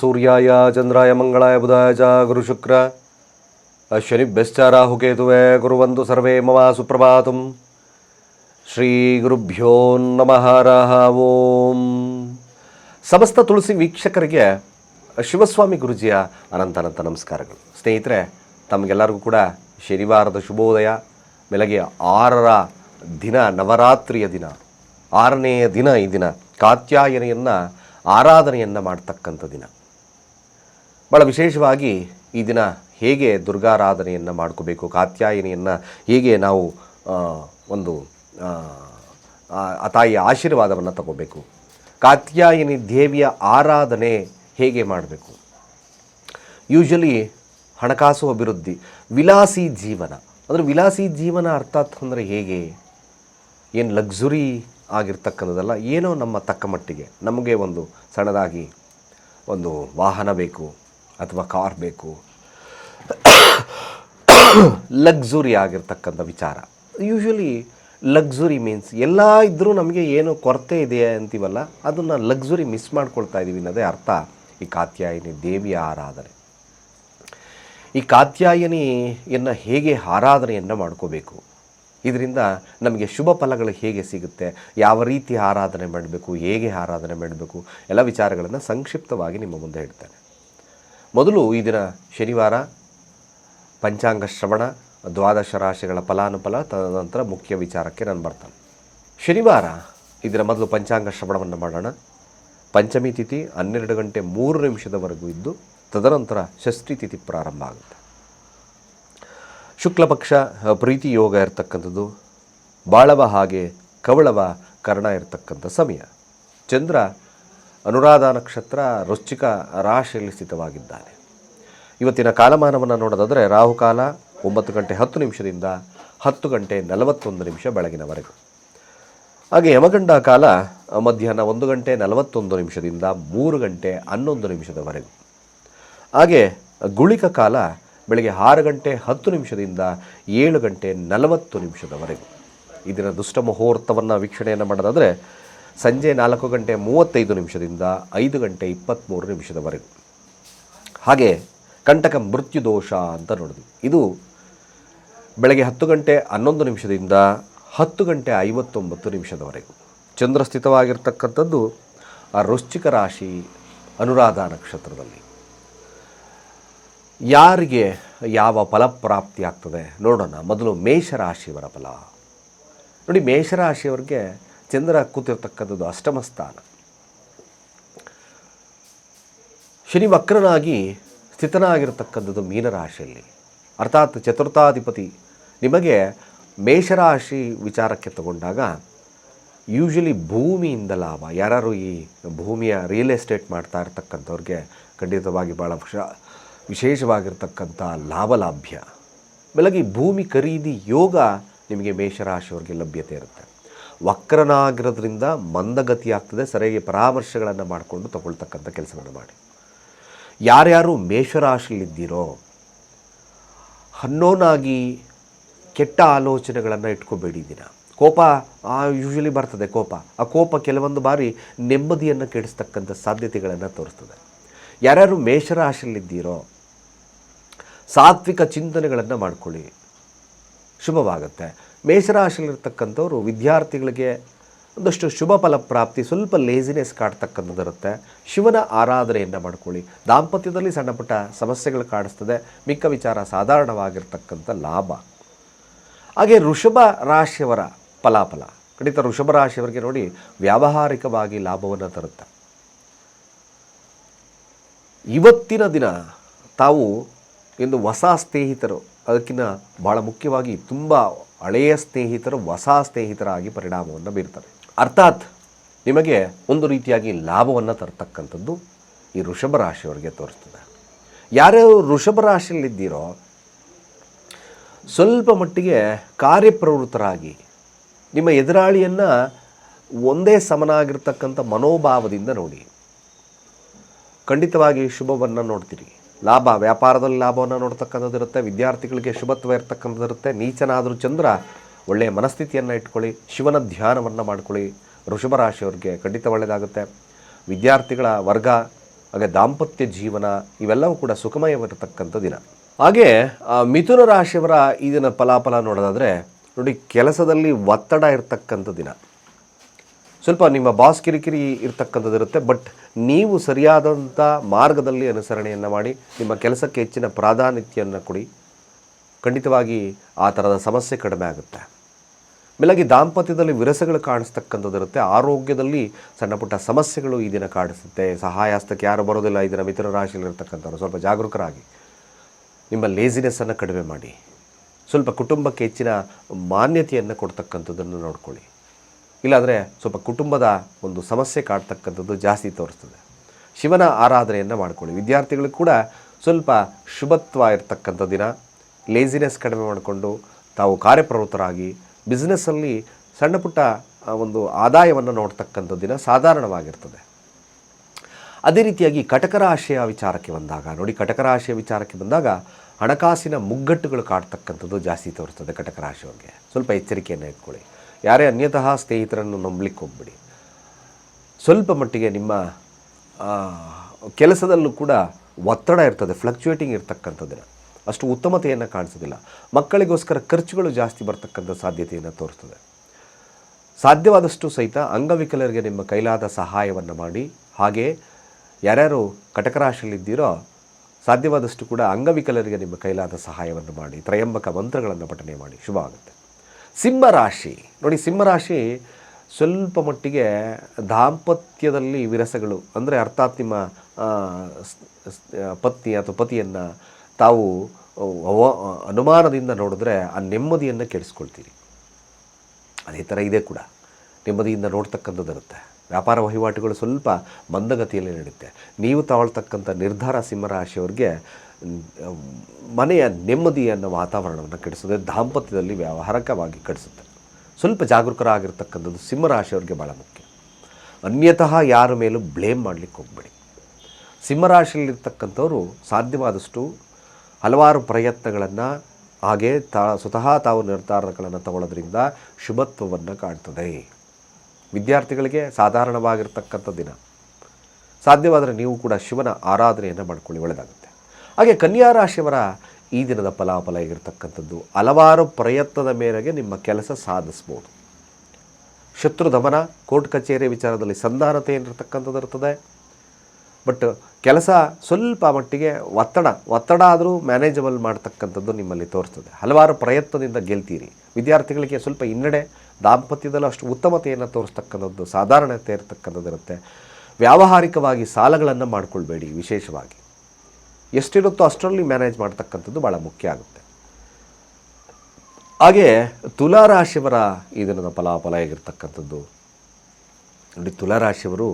ಸೂರ್ಯಾಯ, ಚಂದ್ರಾಯ, ಮಂಗಳಾಯ, ಬುಧಾಯ ಚ ಗುರುಶುಕ್ರ ಅಶ್ವನಿಭ್ಯಶ್ಚ ರಾಹುಕೇತುವೆ ಗುರುವಂತು ಸರ್ವೇ, ಮಮ, ಸುಪ್ರಭಾತಂ. ಶ್ರೀ ಗುರುಭ್ಯೋ ನಮಃ, ರಹ, ಓಂ. ಸಮಸ್ತ ತುಳಸಿ ವೀಕ್ಷಕರಿಗೆ ಶಿವಸ್ವಾಮಿ ಗುರುಜಿಯ ಅನಂತ ಅನಂತ ನಮಸ್ಕಾರಗಳು. ಸ್ನೇಹಿತರೆ, ತಮಗೆಲ್ಲರಿಗೂ ಕೂಡ ಶನಿವಾರದ ಶುಭೋದಯ, ಬೆಳಗ್ಗೆ ಆರರ ದಿನ, ನವರಾತ್ರಿಯ ದಿನ, ಆರನೆಯ ದಿನ ಈ ದಿನ, ಕಾತ್ಯಾಯನೆಯನ್ನು ಆರಾಧನೆಯನ್ನು ಮಾಡ್ತಕ್ಕಂಥ ದಿನ. ಭಾಳ ವಿಶೇಷವಾಗಿ ಈ ದಿನ ಹೇಗೆ ದುರ್ಗಾರಾಧನೆಯನ್ನು ಮಾಡ್ಕೋಬೇಕು ಕಾತ್ಯಾಯನಿಯನ್ನು ಹೇಗೆ ನಾವು ಒಂದು ಆ, ತಾಯಿಯ ಆಶೀರ್ವಾದವನ್ನು ತಗೋಬೇಕು. ಕಾತ್ಯಾಯನಿ ದೇವಿಯ ಆರಾಧನೆ ಹೇಗೆ ಮಾಡಬೇಕು? ಯೂಶಲಿ ಹಣಕಾಸು ಅಭಿವೃದ್ಧಿ ವಿಲಾಸಿ ಜೀವನ. ಅಂದರೆ ವಿಲಾಸಿ ಜೀವನ ಅರ್ಥಾತ್ ಅಂದರೆ ಹೇಗೆ? ಏನು ಲಕ್ಸುರಿ ಆಗಿರ್ತಕ್ಕಂಥದ್ದಲ್ಲ ಏನೋ ನಮ್ಮ ತಕ್ಕ ಮಟ್ಟಿಗೆ ನಮಗೆ ಒಂದು ಸಣ್ಣದಾಗಿ ಒಂದು ವಾಹನ ಬೇಕು ಅಥವಾ ಕಾರ್ ಬೇಕು. ಲಕ್ಸುರಿ ಆಗಿರ್ತಕ್ಕಂಥ ವಿಚಾರ. ಯೂಶ್ವಲಿ ಲಕ್ಸುರಿ ಮೀನ್ಸ್ ಎಲ್ಲ ಇದ್ದರೂ ನಮಗೆ ಏನು ಕೊರತೆ ಇದೆ ಅಂತೀವಲ್ಲ, ಅದನ್ನು ಲಕ್ಸುರಿ ಮಿಸ್ ಮಾಡ್ಕೊಳ್ತಾ ಇದ್ದೀವಿ ಅನ್ನೋದೇ ಅರ್ಥ. ಈ ಕಾತ್ಯಾಯಿನಿ ದೇವಿಯ ಆರಾಧನೆ. ಈ ಕಾತ್ಯಾಯನಿಯನ್ನು ಹೇಗೆ ಆರಾಧನೆಯನ್ನು ಮಾಡ್ಕೋಬೇಕು? ಇದರಿಂದ ನಮಗೆ ಶುಭ ಫಲಗಳು ಹೇಗೆ ಸಿಗುತ್ತೆ? ಯಾವ ರೀತಿ ಆರಾಧನೆ ಮಾಡಬೇಕು? ಹೇಗೆ ಆರಾಧನೆ ಮಾಡಬೇಕು? ಎಲ್ಲ ವಿಚಾರಗಳನ್ನು ಸಂಕ್ಷಿಪ್ತವಾಗಿ ನಿಮ್ಮ ಮುಂದೆ ಹೇಳ್ತೇನೆ. ಮೊದಲು ಈ ದಿನ ಶನಿವಾರ, ಪಂಚಾಂಗ ಶ್ರವಣ, ದ್ವಾದಶ ರಾಶಿಗಳ ಫಲಾನುಫಲ, ತದನಂತರ ಮುಖ್ಯ ವಿಚಾರಕ್ಕೆ ನಾನು ಬರ್ತಾನೆ. ಶನಿವಾರ ಇದರ ಮೊದಲು ಪಂಚಾಂಗ ಶ್ರವಣವನ್ನು ಮಾಡೋಣ. ಪಂಚಮಿ ತಿಥಿ ಹನ್ನೆರಡು ಗಂಟೆ ಮೂರು ನಿಮಿಷದವರೆಗೂ ಇದ್ದು, ತದನಂತರ ಷಷ್ಠಿ ತಿಥಿ ಪ್ರಾರಂಭ ಆಗುತ್ತೆ. ಶುಕ್ಲಪಕ್ಷ ಪ್ರೀತಿ ಯೋಗ ಇರತಕ್ಕಂಥದ್ದು, ಬಾಳವ ಹಾಗೆ ಕವಳವ ಕರ್ಣ ಇರತಕ್ಕಂಥ ಸಮಯ. ಚಂದ್ರ ಅನುರಾಧ ನಕ್ಷತ್ರ ರುಚಿಕ ರಾಶಿಯಲ್ಲಿ ಸ್ಥಿತವಾಗಿದ್ದಾನೆ. ಇವತ್ತಿನ ಕಾಲಮಾನವನ್ನು ನೋಡೋದಾದರೆ ರಾಹುಕಾಲ ಒಂಬತ್ತು ಗಂಟೆ ಹತ್ತು ನಿಮಿಷದಿಂದ ಹತ್ತು ಗಂಟೆ ನಲವತ್ತೊಂದು ನಿಮಿಷ ಬೆಳಗಿನವರೆಗೂ. ಹಾಗೆ ಯಮಗಂಡ ಕಾಲ ಮಧ್ಯಾಹ್ನ ಒಂದು ಗಂಟೆ ನಲವತ್ತೊಂದು ನಿಮಿಷದಿಂದ ಮೂರು ಗಂಟೆ ಹನ್ನೊಂದು ನಿಮಿಷದವರೆಗೂ. ಹಾಗೆ ಗುಳಿಕ ಕಾಲ ಬೆಳಗ್ಗೆ ಆರು ಗಂಟೆ ಹತ್ತು ನಿಮಿಷದಿಂದ ಏಳು ಗಂಟೆ ನಲವತ್ತು ನಿಮಿಷದವರೆಗೂ. ಇದರ ದುಷ್ಟ ಮುಹೂರ್ತವನ್ನು ವೀಕ್ಷಣೆಯನ್ನು ಮಾಡೋದಾದರೆ ಸಂಜೆ ನಾಲ್ಕು ಗಂಟೆ ಮೂವತ್ತೈದು ನಿಮಿಷದಿಂದ ಐದು ಗಂಟೆ ಇಪ್ಪತ್ತ್ಮೂರು ನಿಮಿಷದವರೆಗೂ. ಹಾಗೆ ಕಂಟಕ ಮೃತ್ಯು ದೋಷ ಅಂತ ನೋಡಿದ್ವಿ. ಇದು ಬೆಳಗ್ಗೆ ಹತ್ತು ಗಂಟೆ ಹನ್ನೊಂದು ನಿಮಿಷದಿಂದ ಹತ್ತು ಗಂಟೆ ಐವತ್ತೊಂಬತ್ತು ನಿಮಿಷದವರೆಗೂ. ಚಂದ್ರ ಸ್ಥಿತವಾಗಿರ್ತಕ್ಕಂಥದ್ದು ಆ ವೃಶ್ಚಿಕ ರಾಶಿ ಅನುರಾಧ ನಕ್ಷತ್ರದಲ್ಲಿ. ಯಾರಿಗೆ ಯಾವ ಫಲಪ್ರಾಪ್ತಿ ಆಗ್ತದೆ ನೋಡೋಣ. ಮೊದಲು ಮೇಷರಾಶಿಯವರ ಫಲ. ನೋಡಿ, ಮೇಷರಾಶಿಯವರಿಗೆ ಚಂದ್ರ ಕೂತಿರ್ತಕ್ಕಂಥದ್ದು ಅಷ್ಟಮ ಸ್ಥಾನ. ಶನಿ ವಕ್ರನಾಗಿ ಸ್ಥಿತನಾಗಿರ್ತಕ್ಕಂಥದ್ದು ಮೀನರಾಶಿಯಲ್ಲಿ. ಅರ್ಥಾತ್ ಚತುರ್ಥಾಧಿಪತಿ ನಿಮಗೆ ಮೇಷರಾಶಿ ವಿಚಾರಕ್ಕೆ ತಗೊಂಡಾಗ ಯೂಶಲಿ ಭೂಮಿಯಿಂದ ಲಾಭ. ಯಾರು ಈ ಭೂಮಿಯ ರಿಯಲ್ ಎಸ್ಟೇಟ್ ಮಾಡ್ತಾ ಇರ್ತಕ್ಕಂಥವ್ರಿಗೆ ಖಂಡಿತವಾಗಿ ಭಾಳ ವಿಶ, ವಿಶೇಷವಾಗಿರ್ತಕ್ಕಂಥ ಲಾಭ ಲಾಭ್ಯ. ಬೆಳಗ್ಗೆ ಭೂಮಿ ಖರೀದಿ ಯೋಗ ನಿಮಗೆ ಮೇಷರಾಶಿಯವ್ರಿಗೆ ಲಭ್ಯತೆ ಇರುತ್ತೆ. ವಕ್ರನಾಗಿರೋದ್ರಿಂದ ಮಂದಗತಿ ಆಗ್ತದೆ ಸರಿಯಾಗಿ ಪರಾಮರ್ಶೆಗಳನ್ನು ಮಾಡಿಕೊಂಡು ತಗೊಳ್ತಕ್ಕಂಥ ಕೆಲಸಗಳನ್ನು ಮಾಡಿ. ಯಾರ್ಯಾರು ಮೇಷರಾಶಿಯಲ್ಲಿದ್ದೀರೋ, ಹನ್ನೋನಾಗಿ ಕೆಟ್ಟ ಆಲೋಚನೆಗಳನ್ನು ಇಟ್ಕೋಬೇಡಿ ದಿನ. ಕೋಪ ಯೂಶಲಿ ಬರ್ತದೆ ಕೋಪ. ಆ ಕೋಪ ಕೆಲವೊಂದು ಬಾರಿ ನೆಮ್ಮದಿಯನ್ನು ಕೆಡಿಸ್ತಕ್ಕಂಥ ಸಾಧ್ಯತೆಗಳನ್ನು ತೋರಿಸ್ತದೆ. ಯಾರ್ಯಾರು ಮೇಷರಾಶಿಯಲ್ಲಿದ್ದೀರೋ, ಸಾತ್ವಿಕ ಚಿಂತನೆಗಳನ್ನು ಮಾಡ್ಕೊಳ್ಳಿ. ಶುಭವಾಗುತ್ತೆ. ಮೇಷರಾಶಿಯಲ್ಲಿರ್ತಕ್ಕಂಥವ್ರು ವಿದ್ಯಾರ್ಥಿಗಳಿಗೆ ಒಂದಷ್ಟು ಶುಭ ಫಲ ಪ್ರಾಪ್ತಿ, ಸ್ವಲ್ಪ ಲೇಸಿನೆಸ್ ಕಾಡ್ತಕ್ಕಂಥದ್ದು ಇರುತ್ತೆ ಶಿವನ ಆರಾಧನೆಯನ್ನು ಮಾಡ್ಕೊಳ್ಳಿ. ದಾಂಪತ್ಯದಲ್ಲಿ ಸಣ್ಣ ಪುಟ್ಟ ಸಮಸ್ಯೆಗಳು ಕಾಣಿಸ್ತದೆ ಮಿಕ್ಕ ವಿಚಾರ ಸಾಧಾರಣವಾಗಿರ್ತಕ್ಕಂಥ ಲಾಭ. ಹಾಗೆ ಋಷಭ ರಾಶಿಯವರ ಫಲಾಫಲ. ಖಂಡಿತ ಋಷಭ ರಾಶಿಯವರಿಗೆ ನೋಡಿ ವ್ಯಾವಹಾರಿಕವಾಗಿ ಲಾಭವನ್ನು ತರುತ್ತೆ. ಇವತ್ತಿನ ದಿನ ತಾವು ಎಂದು ಹೊಸ ಸ್ನೇಹಿತರು. ಅದಕ್ಕಿಂತ ಭಾಳ ಮುಖ್ಯವಾಗಿ ತುಂಬ ಹಳೆಯ ಸ್ನೇಹಿತರು, ಹೊಸ ಸ್ನೇಹಿತರಾಗಿ ಪರಿಣಾಮವನ್ನು ಬೀರ್ತಾರೆ ಅರ್ಥಾತ್ ನಿಮಗೆ ಒಂದು ರೀತಿಯಾಗಿ ಲಾಭವನ್ನು ತರ್ತಕ್ಕಂಥದ್ದು ಈ ವೃಷಭ ರಾಶಿಯವರಿಗೆ ತೋರಿಸ್ತದೆ. ಯಾರ್ಯಾರು ವೃಷಭ ರಾಶಿಯಲ್ಲಿದ್ದೀರೋ, ಸ್ವಲ್ಪ ಮಟ್ಟಿಗೆ ಕಾರ್ಯಪ್ರವೃತ್ತರಾಗಿ ನಿಮ್ಮ ಎದುರಾಳಿಯನ್ನು ಒಂದೇ ಸಮನಾಗಿರ್ತಕ್ಕಂಥ ಮನೋಭಾವದಿಂದ ನೋಡಿ. ಖಂಡಿತವಾಗಿ ಶುಭವನ್ನು ನೋಡ್ತೀರಿ. ಲಾಭ, ವ್ಯಾಪಾರದಲ್ಲಿ ಲಾಭವನ್ನು ನೋಡ್ತಕ್ಕಂಥದ್ದು ಇರುತ್ತೆ, ವಿದ್ಯಾರ್ಥಿಗಳಿಗೆ ಶುಭತ್ವ ಇರ್ತಕ್ಕಂಥದ್ದು ಇರುತ್ತೆ. ನೀಚನಾದರೂ ಚಂದ್ರ ಒಳ್ಳೆಯ ಮನಸ್ಥಿತಿಯನ್ನು ಇಟ್ಕೊಳ್ಳಿ, ಶಿವನ ಧ್ಯಾನವನ್ನು ಮಾಡ್ಕೊಳ್ಳಿ. ರಾಶಿಯವ್ರಿಗೆ ಖಂಡಿತ ಒಳ್ಳೆಯದಾಗುತ್ತೆ. ವಿದ್ಯಾರ್ಥಿಗಳ ವರ್ಗ, ಹಾಗೆ ದಾಂಪತ್ಯ ಜೀವನ, ಇವೆಲ್ಲವೂ ಕೂಡ ಸುಖಮಯವಿರತಕ್ಕಂಥ ದಿನ. ಹಾಗೆ ಮಿಥುನ ರಾಶಿಯವರ ಈ ದಿನ ಫಲಾಫಲ ನೋಡೋದಾದರೆ, ನೋಡಿ, ಕೆಲಸದಲ್ಲಿ ಒತ್ತಡ ಇರತಕ್ಕಂಥ ದಿನ. ಸ್ವಲ್ಪ ನಿಮ್ಮ ಬಾಸ್ ಕಿರಿಕಿರಿ ಇರತಕ್ಕಂಥದ್ದಿರುತ್ತೆ ಬಟ್ ನೀವು ಸರಿಯಾದಂಥ ಮಾರ್ಗದಲ್ಲಿ ಅನುಸರಣೆಯನ್ನು ಮಾಡಿ, ನಿಮ್ಮ ಕೆಲಸಕ್ಕೆ ಹೆಚ್ಚಿನ ಪ್ರಾಧಾನ್ಯತೆಯನ್ನು ಕೊಡಿ. ಖಂಡಿತವಾಗಿ ಆ ಥರದ ಸಮಸ್ಯೆ ಕಡಿಮೆ ಆಗುತ್ತೆ. ಮೇಲಾಗಿ ದಾಂಪತ್ಯದಲ್ಲಿ ವಿರಸಗಳು ಕಾಣಿಸ್ತಕ್ಕಂಥದ್ದಿರುತ್ತೆ ಆರೋಗ್ಯದಲ್ಲಿ ಸಣ್ಣ ಪುಟ್ಟ ಸಮಸ್ಯೆಗಳು ಈ ದಿನ ಕಾಣಿಸುತ್ತೆ. ಸಹಾಯಾಸ್ತಕ್ಕೆ ಯಾರು ಬರೋದಿಲ್ಲ ಈ ದಿನ ಮಿಥುನ ರಾಶಿಯಲ್ಲಿರ್ತಕ್ಕಂಥವ್ರು ಸ್ವಲ್ಪ ಜಾಗರೂಕರಾಗಿ. ನಿಮ್ಮ ಲೇಸಿನೆಸ್ಸನ್ನು ಕಡಿಮೆ ಮಾಡಿ. ಸ್ವಲ್ಪ ಕುಟುಂಬಕ್ಕೆ ಹೆಚ್ಚಿನ ಮಾನ್ಯತೆಯನ್ನು ಕೊಡ್ತಕ್ಕಂಥದ್ದನ್ನು ನೋಡ್ಕೊಳ್ಳಿ. ಇಲ್ಲಾಂದರೆ ಸ್ವಲ್ಪ ಕುಟುಂಬದ ಒಂದು ಸಮಸ್ಯೆ ಕಾಡ್ತಕ್ಕಂಥದ್ದು ಜಾಸ್ತಿ ತೋರಿಸ್ತದೆ. ಶಿವನ ಆರಾಧನೆಯನ್ನು ಮಾಡಿಕೊಳ್ಳಿ. ವಿದ್ಯಾರ್ಥಿಗಳಿಗೆ ಕೂಡ ಸ್ವಲ್ಪ ಶುಭತ್ವ ಇರತಕ್ಕಂಥ ದಿನ ಲೇಸಿನೆಸ್ ಕಡಿಮೆ ಮಾಡಿಕೊಂಡು ತಾವು ಕಾರ್ಯಪ್ರವೃತ್ತರಾಗಿ ಬಿಸ್ನೆಸ್ಸಲ್ಲಿ ಸಣ್ಣ ಪುಟ್ಟ ಒಂದು ಆದಾಯವನ್ನು ನೋಡ್ತಕ್ಕಂಥ ದಿನ ಸಾಧಾರಣವಾಗಿರ್ತದೆ. ಅದೇ ರೀತಿಯಾಗಿ ಕಟಕ ರಾಶಿಯ ವಿಚಾರಕ್ಕೆ ಬಂದಾಗ, ನೋಡಿ ಕಟಕ ರಾಶಿಯ ವಿಚಾರಕ್ಕೆ ಬಂದಾಗ ಹಣಕಾಸಿನ ಮುಗ್ಗಟ್ಟುಗಳು ಕಾಡ್ತಕ್ಕಂಥದ್ದು ಜಾಸ್ತಿ ತೋರಿಸ್ತದೆ ಕಟಕ ರಾಶಿಯವ್ರಿಗೆ ಸ್ವಲ್ಪ ಎಚ್ಚರಿಕೆಯನ್ನು ಇಟ್ಕೊಳ್ಳಿ. ಯಾರೇ ಅನ್ಯತಃ ಸ್ನೇಹಿತರನ್ನು ನಂಬಲಿಕ್ಕೆ ಹೋಗ್ಬಿಡಿ ಸ್ವಲ್ಪ ಮಟ್ಟಿಗೆ ನಿಮ್ಮ ಕೆಲಸದಲ್ಲೂ ಕೂಡ ಒತ್ತಡ ಇರ್ತದೆ ಫ್ಲಕ್ಚುಯೇಟಿಂಗ್ ಇರ್ತಕ್ಕಂಥದ್ದನ್ನು ಅಷ್ಟು ಉತ್ತಮತೆಯನ್ನು ಕಾಣಿಸೋದಿಲ್ಲ. ಮಕ್ಕಳಿಗೋಸ್ಕರ ಖರ್ಚುಗಳು ಜಾಸ್ತಿ ಬರ್ತಕ್ಕಂಥ ಸಾಧ್ಯತೆಯನ್ನು ತೋರಿಸ್ತದೆ ಸಾಧ್ಯವಾದಷ್ಟು ಸಹಿತ ಅಂಗವಿಕಲರಿಗೆ ನಿಮ್ಮ ಕೈಲಾದ ಸಹಾಯವನ್ನು ಮಾಡಿ, ಹಾಗೆ ಯಾರ್ಯಾರು ಕಟಕರಾಶಿಯಲ್ಲಿದ್ದೀರೋ ಸಾಧ್ಯವಾದಷ್ಟು ಕೂಡ ಅಂಗವಿಕಲರಿಗೆ ನಿಮ್ಮ ಕೈಲಾದ ಸಹಾಯವನ್ನು ಮಾಡಿ, ತ್ರಯಂಬಕ ಮಂತ್ರಗಳನ್ನು ಪಠನೆ ಮಾಡಿ. ಶುಭ ಆಗುತ್ತೆ. ಸಿಂಹರಾಶಿ. ನೋಡಿ, ಸಿಂಹರಾಶಿ ಸ್ವಲ್ಪ ಮಟ್ಟಿಗೆ ದಾಂಪತ್ಯದಲ್ಲಿ ವಿರಸಗಳು. ಅಂದರೆ ಅರ್ಥಾತ್ ನಿಮ್ಮ ಪತ್ನಿ ಅಥವಾ ಪತಿಯನ್ನು ತಾವು ಅನುಮಾನದಿಂದ ನೋಡಿದ್ರೆ ಆ ನೆಮ್ಮದಿಯನ್ನು ಕೆಡಿಸ್ಕೊಳ್ತೀರಿ. ಅದೇ ಥರ ಇದೆ ಕೂಡ. ನೆಮ್ಮದಿಯಿಂದ ನೋಡ್ತಕ್ಕಂಥದ್ದು ಇರುತ್ತೆ. ವ್ಯಾಪಾರ ವಹಿವಾಟುಗಳು ಸ್ವಲ್ಪ ಮಂದಗತಿಯಲ್ಲಿ ನಡೆಯುತ್ತೆ. ನೀವು ತಗೊಳ್ತಕ್ಕಂಥ ನಿರ್ಧಾರ ಸಿಂಹರಾಶಿಯವ್ರಿಗೆ ಮನೆಯ ನೆಮ್ಮದಿಯನ್ನು ವಾತಾವರಣವನ್ನು ಕೆಡಿಸುತ್ತೆ. ದಾಂಪತ್ಯದಲ್ಲಿ ವ್ಯಾವಹಾರಿಕವಾಗಿ ಕೆಡಿಸುತ್ತೆ. ಸ್ವಲ್ಪ ಜಾಗರೂಕರಾಗಿರ್ತಕ್ಕಂಥದ್ದು ಸಿಂಹರಾಶಿಯವ್ರಿಗೆ ಭಾಳ ಮುಖ್ಯ. ಅನ್ಯತಃ ಯಾರ ಮೇಲೂ ಬ್ಲೇಮ್ ಮಾಡಲಿಕ್ಕೆ ಹೋಗಬೇಡಿ. ಸಿಂಹರಾಶಿಯಲ್ಲಿರ್ತಕ್ಕಂಥವ್ರು ಸಾಧ್ಯವಾದಷ್ಟು ಹಲವಾರು ಪ್ರಯತ್ನಗಳನ್ನು ಹಾಗೆ ತಾ, ಸ್ವತಃ ತಾವು ನಿರ್ಧಾರಗಳನ್ನು ತಗೊಳ್ಳೋದ್ರಿಂದ ಶುಭತ್ವವನ್ನು ಕಾಣ್ತದೆ. ವಿದ್ಯಾರ್ಥಿಗಳಿಗೆ ಸಾಧಾರಣವಾಗಿರ್ತಕ್ಕಂಥ ದಿನ. ಸಾಧ್ಯವಾದರೆ ನೀವು ಕೂಡ ಶಿವನ ಆರಾಧನೆಯನ್ನು ಮಾಡ್ಕೊಳ್ಳಿ ಒಳ್ಳೆಯದಾಗುತ್ತೆ ಹಾಗೆ ಕನ್ಯಾ ರಾಶಿಯವರ ಈ ದಿನದ ಫಲಾಫಲ ಆಗಿರ್ತಕ್ಕಂಥದ್ದು ಹಲವಾರು ಪ್ರಯತ್ನದ ಮೇರೆಗೆ ನಿಮ್ಮ ಕೆಲಸ ಸಾಧಿಸ್ಬೋದು. ಶತ್ರು ದಮನ, ಕೋರ್ಟ್ ಕಚೇರಿ ವಿಚಾರದಲ್ಲಿ ಸಂಧಾನತೆ ಏನಿರ್ತಕ್ಕಂಥದ್ದು ಇರ್ತದೆ. ಬಟ್ ಕೆಲಸ ಸ್ವಲ್ಪ ಮಟ್ಟಿಗೆ ಒತ್ತಡ ಒತ್ತಡ ಆದರೂ ಮ್ಯಾನೇಜಬಲ್ ಮಾಡ್ತಕ್ಕಂಥದ್ದು ನಿಮ್ಮಲ್ಲಿ ತೋರಿಸ್ತದೆ ಹಲವಾರು ಪ್ರಯತ್ನದಿಂದ ಗೆಲ್ತೀರಿ. ವಿದ್ಯಾರ್ಥಿಗಳಿಗೆ ಸ್ವಲ್ಪ ಹಿನ್ನಡೆ, ದಾಂಪತ್ಯದಲ್ಲೂ ಅಷ್ಟು ಉತ್ತಮತೆಯನ್ನು ತೋರಿಸ್ತಕ್ಕಂಥದ್ದು ಸಾಧಾರಣತೆ ಇರತಕ್ಕಂಥದ್ದು ಇರುತ್ತೆ. ವ್ಯಾವಹಾರಿಕವಾಗಿ ಸಾಲಗಳನ್ನು ಮಾಡಿಕೊಳ್ಬೇಡಿ ವಿಶೇಷವಾಗಿ. ಎಷ್ಟಿರುತ್ತೋ ಅಷ್ಟರಲ್ಲಿ ಮ್ಯಾನೇಜ್ ಮಾಡ್ತಕ್ಕಂಥದ್ದು ಭಾಳ ಮುಖ್ಯ ಆಗುತ್ತೆ. ಹಾಗೆ ತುಲಾರಾಶಿಯವರ ಈ ದಿನದ ಫಲಾಫಲ ಹೇಗಿರ್ತಕ್ಕಂಥದ್ದು? ನೋಡಿ, ತುಲಾರಾಶಿಯವರು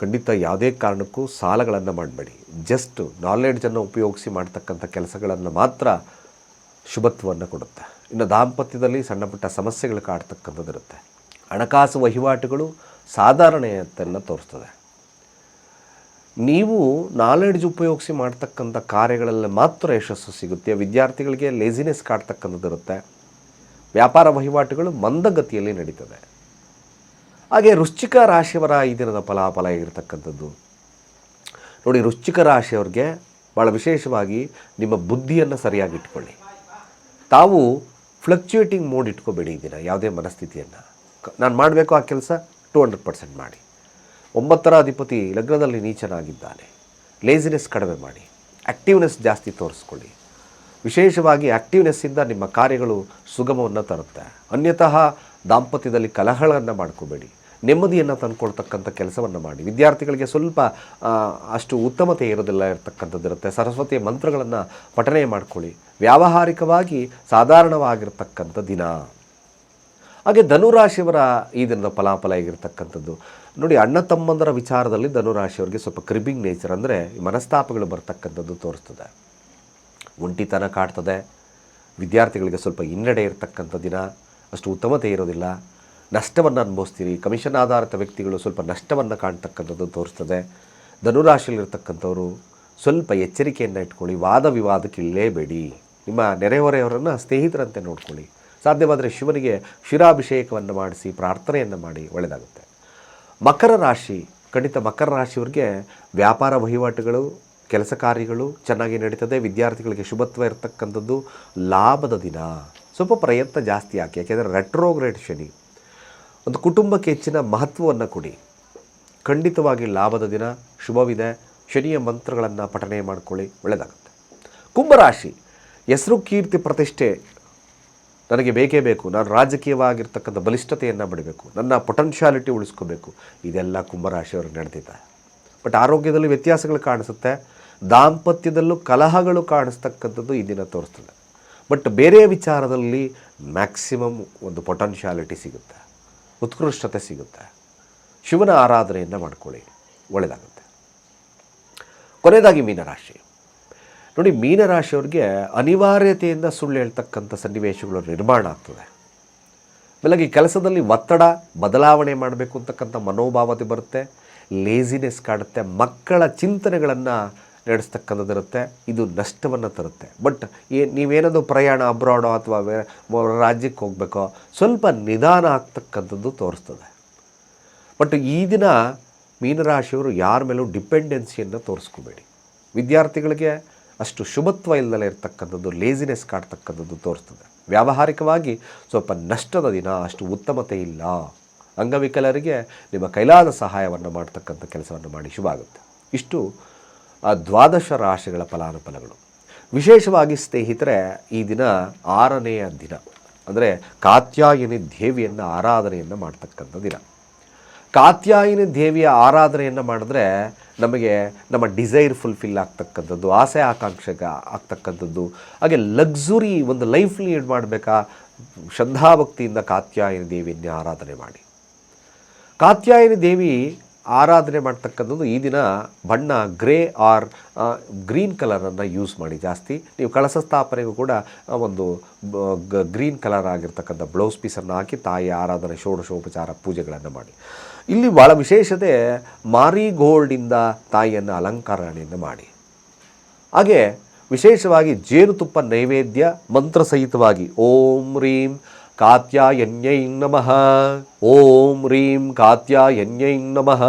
ಖಂಡಿತ ಯಾವುದೇ ಕಾರಣಕ್ಕೂ ಸಾಲಗಳನ್ನು ಮಾಡಬೇಡಿ. ಜಸ್ಟ್ ನಾಲೆಡ್ಜನ್ನು ಉಪಯೋಗಿಸಿ ಮಾಡ್ತಕ್ಕಂಥ ಕೆಲಸಗಳನ್ನು ಮಾತ್ರ ಶುಭತ್ವವನ್ನು ಕೊಡುತ್ತೆ. ಇನ್ನು ದಾಂಪತ್ಯದಲ್ಲಿ ಸಣ್ಣ ಪುಟ್ಟ ಸಮಸ್ಯೆಗಳು ಕಾಡ್ತಕ್ಕಂಥದ್ದು ಇರುತ್ತೆ ಹಣಕಾಸು ವಹಿವಾಟುಗಳು ಸಾಧಾರಣತೆಯನ್ನು ತೋರಿಸ್ತದೆ. ನೀವು ನಾಲೆಡ್ಜ್ ಉಪಯೋಗಿಸಿ ಮಾಡ್ತಕ್ಕಂಥ ಕಾರ್ಯಗಳಲ್ಲಿ ಮಾತ್ರ ಯಶಸ್ಸು ಸಿಗುತ್ತೆ. ವಿದ್ಯಾರ್ಥಿಗಳಿಗೆ ಲೇಸಿನೆಸ್ ಕಾಡ್ತಕ್ಕಂಥದ್ದಿರುತ್ತೆ ವ್ಯಾಪಾರ ವಹಿವಾಟುಗಳು ಮಂದಗತಿಯಲ್ಲಿ ನಡೀತದೆ. ಹಾಗೆ ವೃಶ್ಚಿಕ ರಾಶಿಯವರ ಈ ದಿನದ ಫಲಾಫಲ ಆಗಿರ್ತಕ್ಕಂಥದ್ದು ನೋಡಿ, ವೃಶ್ಚಿಕ ರಾಶಿಯವ್ರಿಗೆ ಭಾಳ ವಿಶೇಷವಾಗಿ ನಿಮ್ಮ ಬುದ್ಧಿಯನ್ನು ಸರಿಯಾಗಿ ಇಟ್ಕೊಳ್ಳಿ. ತಾವು ಫ್ಲಕ್ಚುಯೇಟಿಂಗ್ ಮೂಡ್ ಇಟ್ಕೋಬೇಡಿ ಈ ಯಾವುದೇ ಮನಸ್ಥಿತಿಯನ್ನು. ನಾನು ಮಾಡಬೇಕು ಆ ಕೆಲಸ ಟು ಹಂಡ್ರೆಡ್ ಪರ್ಸೆಂಟ್ ಮಾಡಿ. ಒಂಬತ್ತರ ಅಧಿಪತಿ ಲಗ್ನದಲ್ಲಿ ನೀಚನಾಗಿದ್ದಾನೆ. ಲೇಸಿನೆಸ್ ಕಡಿಮೆ ಮಾಡಿ. ಆ್ಯಕ್ಟಿವ್ನೆಸ್ ಜಾಸ್ತಿ ತೋರಿಸ್ಕೊಳ್ಳಿ. ವಿಶೇಷವಾಗಿ ಆ್ಯಕ್ಟಿವ್ನೆಸ್ಸಿಂದ ನಿಮ್ಮ ಕಾರ್ಯಗಳು ಸುಗಮವನ್ನು ತರುತ್ತೆ. ಅನ್ಯತಃ ದಾಂಪತ್ಯದಲ್ಲಿ ಕಲಹಗಳನ್ನು ಮಾಡ್ಕೋಬೇಡಿ. ನೆಮ್ಮದಿಯನ್ನು ತಂದುಕೊಳ್ತಕ್ಕಂಥ ಕೆಲಸವನ್ನು ಮಾಡಿ. ವಿದ್ಯಾರ್ಥಿಗಳಿಗೆ ಸ್ವಲ್ಪ ಅಷ್ಟು ಉತ್ತಮತೆ ಇರೋದಿಲ್ಲ ಇರತಕ್ಕಂಥದ್ದಿರುತ್ತೆ ಸರಸ್ವತಿಯ ಮಂತ್ರಗಳನ್ನು ಪಠನೆ ಮಾಡ್ಕೊಳ್ಳಿ. ವ್ಯಾವಹಾರಿಕವಾಗಿ ಸಾಧಾರಣವಾಗಿರ್ತಕ್ಕಂಥ ದಿನ. ಹಾಗೆ ಧನುರಾಶಿಯವರ ಈ ದಿನದ ಫಲಾಫಲ ಆಗಿರ್ತಕ್ಕಂಥದ್ದು. ನೋಡಿ, ಅಣ್ಣ ತಮ್ಮಂದರ ವಿಚಾರದಲ್ಲಿ ಧನುರಾಶಿಯವರಿಗೆ ಸ್ವಲ್ಪ ಕ್ರಿಬಿಂಗ್ ನೇಚರ್ ಅಂದರೆ ಮನಸ್ತಾಪಗಳು ಬರ್ತಕ್ಕಂಥದ್ದು ತೋರಿಸ್ತದೆ. ಒಂಟಿತನ ಕಾಡ್ತದೆ. ವಿದ್ಯಾರ್ಥಿಗಳಿಗೆ ಸ್ವಲ್ಪ ಹಿನ್ನಡೆ ಇರತಕ್ಕಂಥ ದಿನ. ಅಷ್ಟು ಉತ್ತಮತೆ ಇರೋದಿಲ್ಲ. ನಷ್ಟವನ್ನು ಅನುಭವಿಸ್ತೀರಿ. ಕಮಿಷನ್ ಆಧಾರಿತ ವ್ಯಕ್ತಿಗಳು ಸ್ವಲ್ಪ ನಷ್ಟವನ್ನು ಕಾಣ್ತಕ್ಕಂಥದ್ದು ತೋರಿಸ್ತದೆ. ಧನುರಾಶಿಯಲ್ಲಿರ್ತಕ್ಕಂಥವರು ಸ್ವಲ್ಪ ಎಚ್ಚರಿಕೆಯನ್ನು ಇಟ್ಕೊಳ್ಳಿ. ವಾದ ವಿವಾದಕ್ಕೆ ಇಲ್ಲೇಬೇಡಿ ನಿಮ್ಮ ನೆರೆಹೊರೆಯವರನ್ನು ಸ್ನೇಹಿತರಂತೆ ನೋಡ್ಕೊಳ್ಳಿ. ಸಾಧ್ಯವಾದರೆ ಶಿವನಿಗೆ ಶಿರಾಭಿಷೇಕವನ್ನು ಮಾಡಿಸಿ, ಪ್ರಾರ್ಥನೆಯನ್ನು ಮಾಡಿ. ಒಳ್ಳೆಯದಾಗುತ್ತೆ ಮಕರ ರಾಶಿ, ಖಂಡಿತ ಮಕರ ರಾಶಿಯವರಿಗೆ ವ್ಯಾಪಾರ ವಹಿವಾಟುಗಳು, ಕೆಲಸ ಕಾರ್ಯಗಳು ಚೆನ್ನಾಗಿ ನಡೀತದೆ, ವಿದ್ಯಾರ್ಥಿಗಳಿಗೆ ಶುಭತ್ವ ಇರತಕ್ಕಂಥದ್ದು ಲಾಭದ ದಿನ. ಸ್ವಲ್ಪ ಪ್ರಯತ್ನ ಜಾಸ್ತಿ ಹಾಕಿ, ಯಾಕೆಂದರೆ ರೆಟ್ರೋಗ್ರೇಡ್ ಶನಿ. ಒಂದು ಕುಟುಂಬಕ್ಕೆ ಹೆಚ್ಚಿನ ಮಹತ್ವವನ್ನು ಕೊಡಿ. ಖಂಡಿತವಾಗಿ ಲಾಭದ ದಿನ, ಶುಭವಿದೆ. ಶನಿಯ ಮಂತ್ರಗಳನ್ನು ಪಠನೆ ಮಾಡಿಕೊಳ್ಳಿ ಒಳ್ಳೆಯದಾಗುತ್ತೆ ಕುಂಭರಾಶಿ ಹೆಸರು ಕೀರ್ತಿ ಪ್ರತಿಷ್ಠೆ ನನಗೆ ಬೇಕೇ ಬೇಕು. ನಾನು ರಾಜಕೀಯವಾಗಿರ್ತಕ್ಕಂಥ ಬಲಿಷ್ಠತೆಯನ್ನು ಬಿಡಬೇಕು. ನನ್ನ ಪೊಟೆನ್ಷಿಯಾಲಿಟಿ ಉಳಿಸ್ಕೋಬೇಕು. ಇದೆಲ್ಲ ಕುಂಭರಾಶಿಯವರು ನಡೆದಿದೆ. ಬಟ್ ಆರೋಗ್ಯದಲ್ಲಿ ವ್ಯತ್ಯಾಸಗಳು ಕಾಣಿಸುತ್ತೆ. ದಾಂಪತ್ಯದಲ್ಲೂ ಕಲಹಗಳು ಕಾಣಿಸ್ತಕ್ಕಂಥದ್ದು ಈ ದಿನ ತೋರಿಸ್ತದೆ. ಬಟ್ ಬೇರೆ ವಿಚಾರದಲ್ಲಿ ಮ್ಯಾಕ್ಸಿಮಮ್ ಒಂದು ಪೊಟೆನ್ಷಿಯಾಲಿಟಿ ಸಿಗುತ್ತೆ. ಉತ್ಕೃಷ್ಟತೆ ಸಿಗುತ್ತೆ. ಶಿವನ ಆರಾಧನೆಯನ್ನು ಮಾಡ್ಕೊಳ್ಳಿ. ಒಳ್ಳೆಯದಾಗುತ್ತೆ ಕೊನೆಯದಾಗಿ ಮೀನರಾಶಿ. ನೋಡಿ, ಮೀನರಾಶಿಯವ್ರಿಗೆ ಅನಿವಾರ್ಯತೆಯಿಂದ ಸುಳ್ಳು ಹೇಳ್ತಕ್ಕಂಥ ಸನ್ನಿವೇಶಗಳು ನಿರ್ಮಾಣ ಆಗ್ತದೆ. ಬೆಳಗ್ಗೆ ಕೆಲಸದಲ್ಲಿ ಒತ್ತಡ, ಬದಲಾವಣೆ ಮಾಡಬೇಕು ಅಂತಕ್ಕಂಥ ಮನೋಭಾವತೆ ಬರುತ್ತೆ ಲೇಸಿನೆಸ್ ಕಾಡುತ್ತೆ ಮಕ್ಕಳ ಚಿಂತನೆಗಳನ್ನು ನಡೆಸ್ತಕ್ಕಂಥದ್ದಿರುತ್ತೆ ಇದು ನಷ್ಟವನ್ನು ತರುತ್ತೆ. ಬಟ್ ಏ, ನೀವೇನಾದರೂ ಪ್ರಯಾಣ ಅಬ್ರಾಡೋ ಅಥವಾ ರಾಜ್ಯಕ್ಕೆ ಹೋಗಬೇಕೋ, ಸ್ವಲ್ಪ ನಿಧಾನ ಆಗ್ತಕ್ಕಂಥದ್ದು ತೋರಿಸ್ತದೆ. ಬಟ್ ಈ ದಿನ ಮೀನರಾಶಿಯವರು ಯಾರ ಮೇಲೂ ಡಿಪೆಂಡೆನ್ಸಿಯನ್ನು ತೋರಿಸ್ಕೋಬೇಡಿ. ವಿದ್ಯಾರ್ಥಿಗಳಿಗೆ ಅಷ್ಟು ಶುಭತ್ವ ಇಲ್ಲದಲ್ಲೇ ಇರತಕ್ಕಂಥದ್ದು ಲೇಸಿನೆಸ್ ಕಾಡ್ತಕ್ಕಂಥದ್ದು ತೋರಿಸ್ತದೆ ವ್ಯಾವಹಾರಿಕವಾಗಿ ಸ್ವಲ್ಪ ನಷ್ಟದ ದಿನ, ಅಷ್ಟು ಉತ್ತಮತೆ ಇಲ್ಲ. ಅಂಗವಿಕಲರಿಗೆ ನಿಮ್ಮ ಕೈಲಾದ ಸಹಾಯವನ್ನು ಮಾಡ್ತಕ್ಕಂಥ ಕೆಲಸವನ್ನು ಮಾಡಿ ಶುಭ ಆಗುತ್ತೆ. ಇಷ್ಟು ಆ ದ್ವಾದಶ ರಾಶಿಗಳ ಫಲಾನುಫಲಗಳು. ವಿಶೇಷವಾಗಿ ಸ್ನೇಹಿತರೆ, ಈ ದಿನ ಆರನೆಯ ದಿನ. ಅಂದರೆ ಕಾತ್ಯಾಯಿನಿ ದೇವಿಯನ್ನು ಆರಾಧನೆಯನ್ನು ಮಾಡ್ತಕ್ಕಂಥ ದಿನ. ಕಾತ್ಯಾಯಿನಿ ದೇವಿಯ ಆರಾಧನೆಯನ್ನು ಮಾಡಿದ್ರೆ ನಮಗೆ ನಮ್ಮ ಡಿಸೈರ್ ಫುಲ್ಫಿಲ್ ಆಗ್ತಕ್ಕಂಥದ್ದು, ಆಸೆ ಆಕಾಂಕ್ಷೆ ಆಗ್ತಕ್ಕಂಥದ್ದು. ಹಾಗೆ ಲಕ್ಸುರಿ ಒಂದು ಲೈಫ್ ಲೀಡ್ ಮಾಡಬೇಕಾ? ಶ್ರದ್ಧಾಭಕ್ತಿಯಿಂದ ಕಾತ್ಯಾಯಿನಿ ದೇವಿಯನ್ನೇ ಆರಾಧನೆ ಮಾಡಿ. ಕಾತ್ಯಾಯಿನಿ ದೇವಿ ಆರಾಧನೆ ಮಾಡ್ತಕ್ಕಂಥದ್ದು ಈ ದಿನ ಬಣ್ಣ ಗ್ರೇ ಆರ್ ಗ್ರೀನ್ ಕಲರನ್ನು ಯೂಸ್ ಮಾಡಿ ಜಾಸ್ತಿ. ನೀವು ಕಳಸ ಸ್ಥಾಪನೆಗೂ ಕೂಡ ಒಂದು ಗ್ರೀನ್ ಕಲರ್ ಆಗಿರ್ತಕ್ಕಂಥ ಬ್ಲೌಸ್ ಪೀಸನ್ನು ಹಾಕಿ ತಾಯಿ ಆರಾಧನೆ, ಷೋಡಶೋಪಚಾರ, ಪೂಜೆಗಳನ್ನು ಮಾಡಿ. ಇಲ್ಲಿ ಭಾಳ ವಿಶೇಷತೆ ಮಾರಿಗೋಲ್ಡಿಂದ ತಾಯಿಯನ್ನು ಅಲಂಕಾರಣೆಯನ್ನು ಮಾಡಿ. ಹಾಗೆ ವಿಶೇಷವಾಗಿ ಜೇನುತುಪ್ಪ ನೈವೇದ್ಯ ಮಂತ್ರ ಸಹಿತವಾಗಿ ಓಂ ರೀಂ ಕಾತ್ಯಾಯನ್ಯೈ ನಮಃ, ಓಂ ರೀಂ ಕಾತ್ಯಾಯನ್ಯೈ ನಮಃ.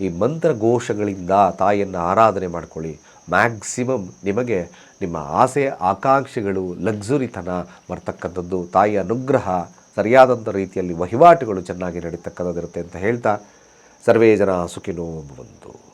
ಈ ಮಂತ್ರ ಘೋಷಗಳಿಂದ ತಾಯಿಯನ್ನು ಆರಾಧನೆ ಮಾಡ್ಕೊಳ್ಳಿ. ಮ್ಯಾಕ್ಸಿಮಮ್ ನಿಮಗೆ ನಿಮ್ಮ ಆಸೆ, ಆಕಾಂಕ್ಷೆಗಳು, ಲಕ್ಸುರಿತನ ಬರ್ತಕ್ಕಂಥದ್ದು ತಾಯಿಯ ಅನುಗ್ರಹ ಸರಿಯಾದಂಥ ರೀತಿಯಲ್ಲಿ ವಹಿವಾಟುಗಳು ಚೆನ್ನಾಗಿ ನಡೀತಕ್ಕಂಥದ್ದಿರುತ್ತೆ ಅಂತ ಹೇಳ್ತಾ ಸರ್ವೇ ಜನ ಸುಖಿನೋ ಭವಂತು.